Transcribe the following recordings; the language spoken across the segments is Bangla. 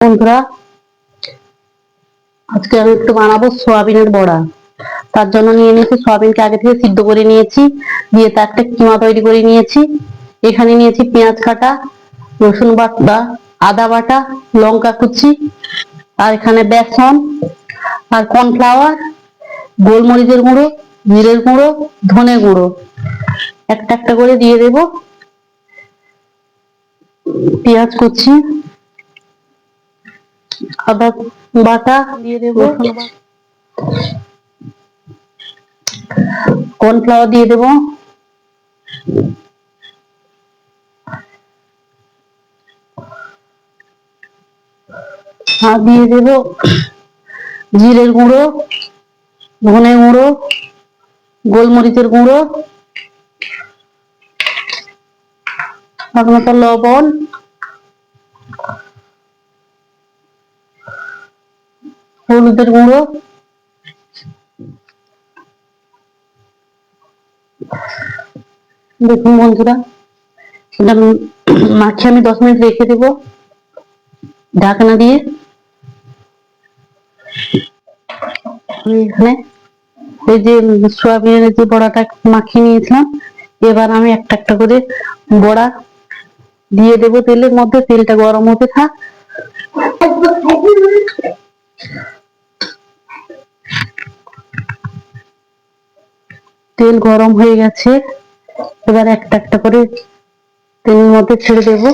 বন্ধুরা, আজকে আমি একটু বানাবো সোয়াবিনের বড়া। তার জন্য নিয়ে নিয়েছি, সোয়াবিনকে আগে থেকে সিদ্ধ করে নিয়েছি, দিয়ে তার একটা কিমা তৈরি করে নিয়েছি। এখানে নিয়েছি পেঁয়াজ কাটা, রসুন বাটা, আদা বাটা, লঙ্কা কুচি, আর এখানে বেসন, আর কর্নফ্লাওয়ার, গোলমরিচের গুঁড়ো, জিরের গুঁড়ো ধনে গুঁড়ো। একটা একটা করে দিয়ে দেব। পেঁয়াজ কুচি আদা বাটা দিয়ে দেবো। কর্নফ্লাওয়ার দিয়ে দেবো। আর দিয়ে দেবো জিরের গুঁড়ো ধনে গুঁড়ো, গোলমরিচের গুঁড়ো মতো লবণ। হলুদের গুঁড়ো। দেখুন বন্ধুরা, এটা মাখিয়ে আমি দশ মিনিট রেখে দেব ঢাকনা দিয়ে। এখানে ওই যে সোয়াবিনের যে বড়াটা মাখিয়ে নিয়েছিলাম, এবার আমি একটা একটা করে বড়া দিয়ে দেব তেলের মধ্যে, তেলটা গরম হতে থাক। তেল গরম হয়ে গেছে। এবার একটা একটা করে তেলের মধ্যে ছেড়ে দেব।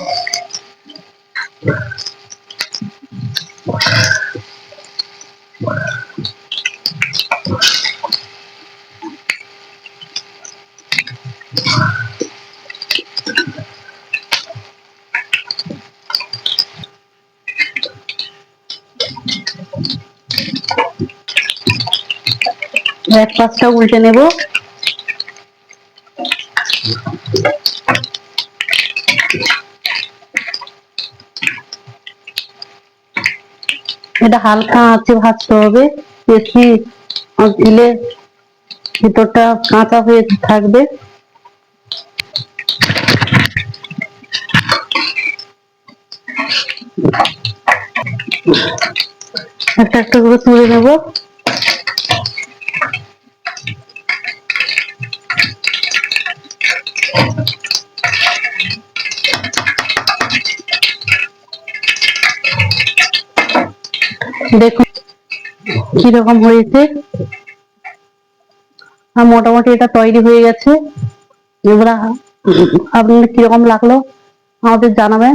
এক পাঁচটা উল্টে নেব। এটা হালকা আঁচে ভাজতে হবে বেশি দিলে ভিতরটা কাঁচা হয়ে থাকবে। একটা একটা করে তুলে নেব। দেখুন, কীরকম হয়েছে। আর মোটামুটি এটা তৈরি হয়ে গেছে। এবার আপনাদের কীরকম লাগল আমাদের জানাবেন।